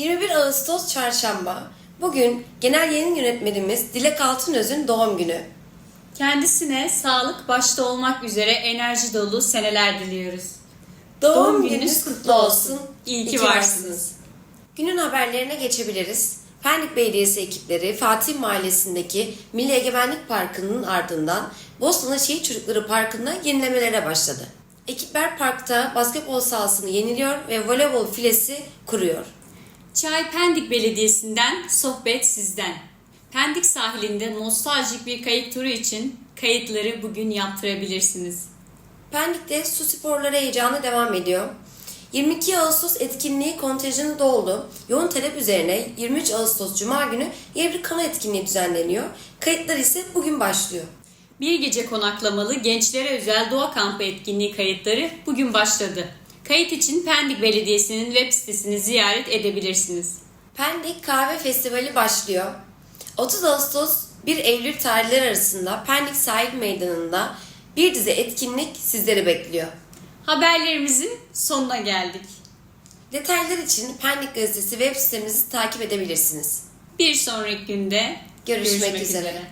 21 Ağustos Çarşamba. Bugün Genel Yayın Yönetmenimiz Dilek Altınöz'ün doğum günü. Kendisine sağlık başta olmak üzere enerji dolu seneler diliyoruz. Doğum, Doğum gününüz kutlu olsun. İyi ki varsınız. Günün haberlerine geçebiliriz. Pendik Belediyesi ekipleri Fatih Mahallesi'ndeki Milli Egemenlik Parkı'nın ardından Bosna Şehit Çocukları Parkı'nda yenilemelere başladı. Ekipler parkta basketbol sahasını yeniliyor ve voleybol filesi kuruyor. Çay Pendik Belediyesi'nden sohbet sizden. Pendik sahilinde nostaljik bir kayık turu için kayıtları bugün yaptırabilirsiniz. Pendik'te su sporları heyecanı devam ediyor. 22 Ağustos etkinliği kontenjanı doldu. Yoğun talep üzerine 23 Ağustos Cuma günü yeni bir kano etkinliği düzenleniyor. Kayıtlar ise bugün başlıyor. Bir gece konaklamalı gençlere özel doğa kampı etkinliği kayıtları bugün başladı. Kayıt için Pendik Belediyesi'nin web sitesini ziyaret edebilirsiniz. Pendik Kahve Festivali başlıyor. 30 Ağustos 1 Eylül tarihleri arasında Pendik Sahil Meydanı'nda bir dizi etkinlik sizleri bekliyor. Haberlerimizin sonuna geldik. Detaylar için Pendik Gazetesi web sitemizi takip edebilirsiniz. Bir sonraki günde Görüşmek üzere.